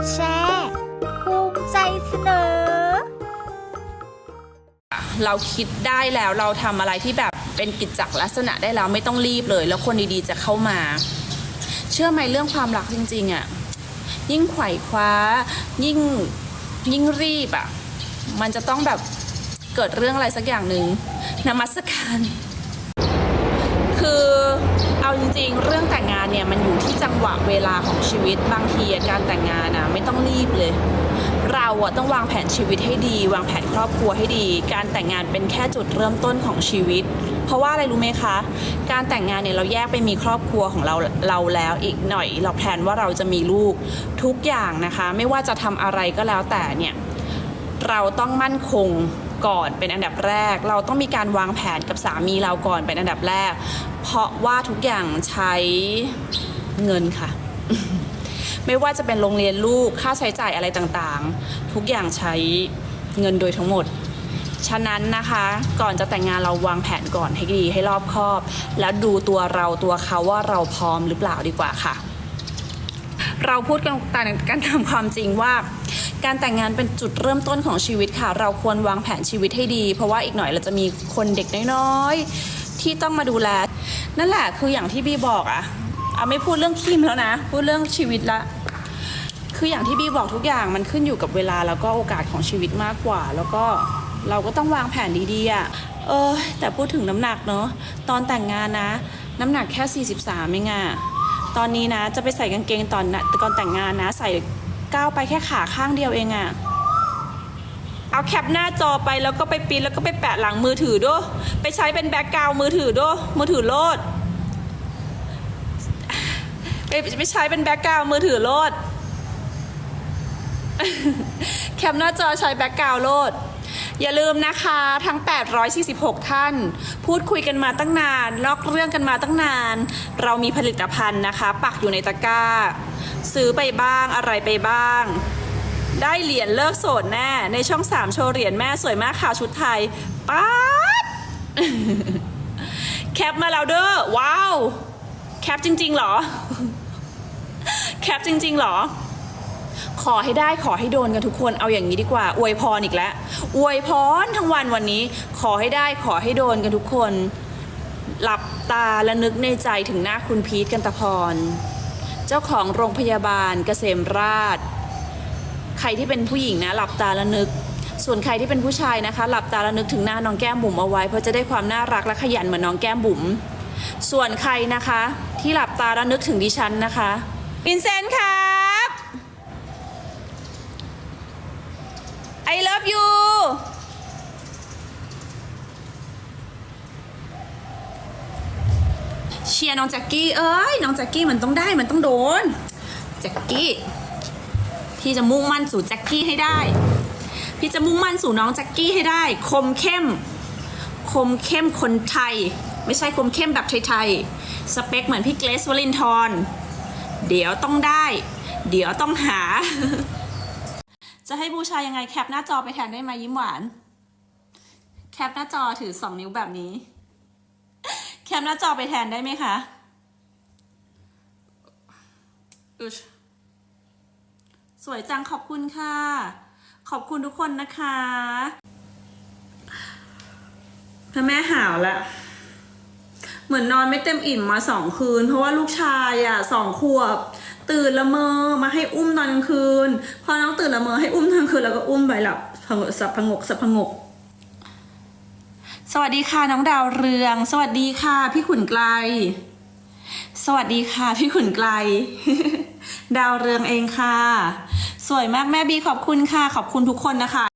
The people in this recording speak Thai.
ดแชร์ภูมิใจเสนอ เราคิดได้แล้วเราทำอะไรที่แบบเป็นกิจจลักษณะได้แล้วไม่ต้องรีบเลย แล้วคนดีๆจะเข้ามา เชื่อไหมเรื่องความรักจริงๆอะ่ะยิ่งไขว่คว้า ยิ่งยิ่งรีบอะ่ะมันจะต้องแบบเกิดเรื่องอะไรสักอย่างหนึ่งนมัสการ คือเอาจริงๆ เรื่องแต่งงานเนี่ยมันอยู่ที่จังหวะเวลาของชีวิตบางทีการแต่งงานอะไม่ต้องรีบเลย เราอะต้องวางแผนชีวิตให้ดี วางแผนครอบครัวให้ดี การแต่งงานเป็นแค่จุดเริ่มต้นของชีวิต เพราะว่าอะไรรู้ไหมคะ การแต่งงานเนี่ยเราแยกไปมีครอบครัวของเราเราแล้วอีกหน่อย เราแพลนว่าเราจะมีลูกทุกอย่างนะคะ ไม่ว่าจะทำอะไรก็แล้วแต่เนี่ยเราต้องมั่นคงก่อนเป็นอันดับแรก เราต้องมีการวางแผนกับสามีเราก่อนเป็นอันดับแรก เพราะว่าทุกอย่างใช้เงินค่ะ ไม่ว่าจะเป็นโรงเรียนลูกค่าใช้จ่ายอะไรต่างๆ ทุกอย่างใช้เงินโดยทั้งหมด ฉะนั้นนะคะก่อนจะแต่งงานเราวางแผนก่อนให้ดีให้รอบคอบ แล้วดูตัวเราตัวเขาว่าเราพร้อมหรือเปล่าดีกว่าค่ะ เราพูดกันตามการทำความจริงว่าการแต่งงานเป็นจุดเริ่มต้นของชีวิตค่ะ เราควรวางแผนชีวิตให้ดี เพราะว่าอีกหน่อยเราจะมีคนเด็กน้อยๆ ที่ต้องมาดูแล นั่นแหละคืออย่างที่บีบอกอะเอาไม่พูดเรื่องคิมแล้วนะ พูดเรื่องชีวิตละ คืออย่างที่บีบอกทุกอย่างมันขึ้นอยู่กับเวลาแล้วก็โอกาสของชีวิตมากกว่า แล้วก็เราก็ต้องวางแผนดีๆอะเออ แต่พูดถึงน้ำหนักเนาะตอนแต่งงานนะ น้ำหนักแค่ 43เองอะตอนนี้นะจะไปใส่กางเกงตอนนะก่อนแต่งงานนะ ใส่ก้าวไปแค่ขาข้างเดียวเองอะ เอาแคปหน้าจอไปแล้วก็ไปปิ้นแล้วก็ไปแปะหลังมือถือด้วยไปใช้เป็นแบ็กกราวมือถือด้วยมือถือโลดไปไปใช้เป็นแบ็กกราวมือถือโลดแคปหน้าจอใช้แบ็กกราวโลดอย่าลืมนะคะทั้ง 846 ท่าน พูดคุยกันมาตั้งนานลอกเรื่องกันมาตั้งนาน เรามีผลิตภัณฑ์นะคะ ปักอยู่ในตะกร้า ซื้อไปบ้างอะไรไปบ้าง ได้เหรียญเลิกโสดแน่ ในช่อง3โชว์เหรียญแม่สวยมากค่ะชุดไทยป๊าดแคปมาแล้วเด้อว้าว แคปจริงๆเหรอ แคปจริงๆเหรอ ขอให้ได้ขอให้โดนกันทุกคนเอาอย่างนี้ดีกว่า อวยพรอีกแล้ว อวยพรทั้งวันวันนี้ ขอให้ได้ขอให้โดนกันทุกคน หลับตาและนึกในใจถึงหน้าคุณพีทกันตะพร เจ้าของโรงพยาบาลเกษมราช ใครที่เป็นผู้หญิงนะหลับตาและนึก ส่วนใครที่เป็นผู้ชายนะคะ หลับตาและนึกถึงหน้าน้องแก้มบุ๋มเอาไว้ เพราะจะได้ความน่ารักและขยันเหมือนน้องแก้มบุ๋มส่วนใครนะคะ ที่หลับตาและนึกถึงดิฉันนะคะวินเซนต์ครับ I love you เชียร์น้องแจ็คกี้ เอ้ย น้องแจ็คกี้มันต้องได้มันต้องโดน แจ็คกี้ พี่จะมุ่งมั่นสู่แจ็คกี้ให้ได้ พี่จะมุ่งมั่นสู่น้องแจ็คกี้ให้ได้ คมเข้ม คมเข้มคนไทย ไม่ใช่คมเข้มแบบไทยๆสเปคเหมือนพี่เกรซวลินทรเดี๋ยวต้องได้ เดี๋ยวต้องหา จะให้บูชายังไงแคปหน้าจอไปแทนได้ไหมยิ้มหวาน แคปหน้าจอถือสองนิ้วแบบนี้ แคปหน้าจอไปแทนได้ไหมคะอึช สวยจังขอบคุณค่ะ ขอบคุณทุกคนนะคะพ่อแม่หาวละเหมือนนอนไม่เต็มอิ่มมาสองคืน เพราะว่าลูกชายอะสองขวบ ตื่นละเมอมาให้อุ้มตอนกลางคืน พอน้องตื่นละเมอให้อุ้มตอนกลางคืนแล้วก็อุ้มไปหลับพงกสับพงกสับพงก สวัสดีค่ะน้องดาวเรือง สวัสดีค่ะ พี่ขุนไกล สวัสดีค่ะ พี่ขุนไกล ดาวเรืองเองค่ะ สวยมากแม่บีขอบคุณค่ะ ขอบคุณทุกคนนะคะ